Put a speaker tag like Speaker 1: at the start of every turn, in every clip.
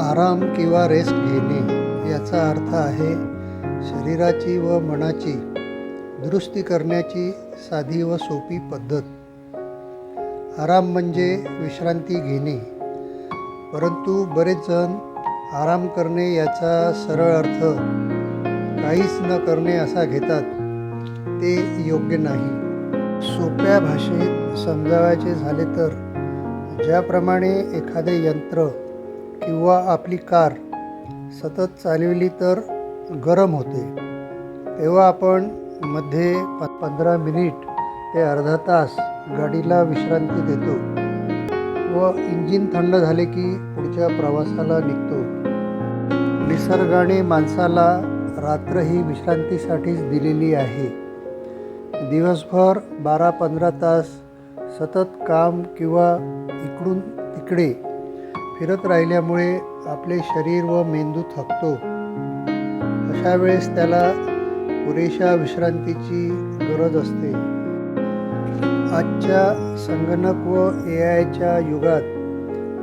Speaker 1: आराम किंवा रेस्ट घेणे याचा अर्थ आहे शरीराची व मनाची दुरुस्ती करण्याची साधी व सोपी पद्धत. आराम म्हणजे विश्रांती घेणे परंतु बरेच जण आराम करणे याचा सरळ अर्थ काहीच न करणे असा घेतात ते योग्य नाही. सोप्या भाषेत समजावायचे झाले तर ज्याप्रमाणे एखादे यंत्र किंवा आपली कार सतत चालविली तर गरम होते. तेव्हा आपण मध्ये प पंधरा मिनिट ते अर्धा तास गाडीला विश्रांती देतो व इंजिन थंड झाले की पुढच्या प्रवासाला निघतो. निसर्गाने माणसाला रात्र ही विश्रांतीसाठीच दिलेली आहे. दिवसभर बारा पंधरा तास सतत काम किंवा इकडून तिकडे फिरत राहिल्यामुळे आपले शरीर व मेंदू थकतो. अशा वेळेस त्याला पुरेशा विश्रांतीची गरज असते. आजच्या संगणक व ए आयच्या युगात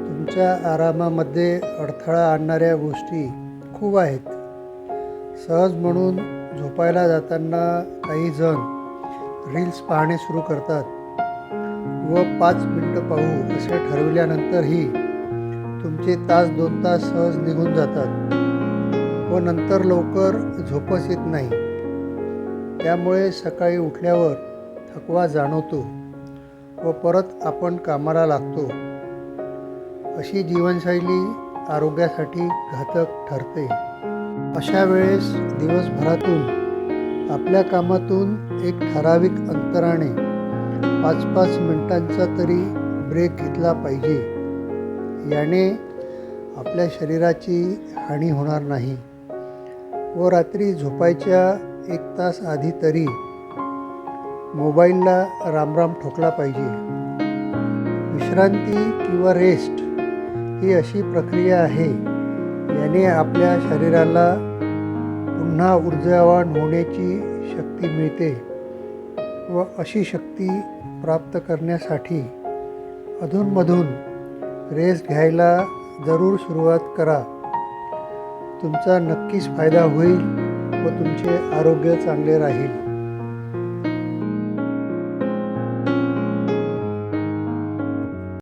Speaker 1: तुमच्या आरामामध्ये अडथळा आणणाऱ्या गोष्टी खूप आहेत. सहज म्हणून झोपायला जाताना काही जण रील्स पाहणे सुरू करतात व पाच मिनटं पाहू असे ठरविल्यानंतरही तुमचे तास दोन तास सहज निघून जातात. व नंतर लवकर झोपच येत नाही. त्यामुळे सकाळी उठल्यावर थकवा जाणवतो व परत आपण कामाला लागतो. अशी जीवनशैली आरोग्यासाठी घातक ठरते. अशा वेळेस दिवसभरातून आपल्या कामातून एक ठराविक अंतराने पाच पाच मिनिटांचा तरी ब्रेक घेतला पाहिजे. याने आपल्या शरीराची हानी होणार नाही. व रात्री झोपायच्या एक तास आधी तरी मोबाईलला रामराम ठोकला पाहिजे. विश्रांती किंवा रेस्ट ही अशी प्रक्रिया आहे याने आपल्या शरीराला पुन्हा ऊर्जावान होण्याची शक्ती मिळते व अशी शक्ती प्राप्त करण्यासाठी अधूनमधून रेस्ट घ्यायला जरूर सुरुवात करा. तुमचा नक्कीच फायदा होईल व तुमचे आरोग्य चांगले राहील.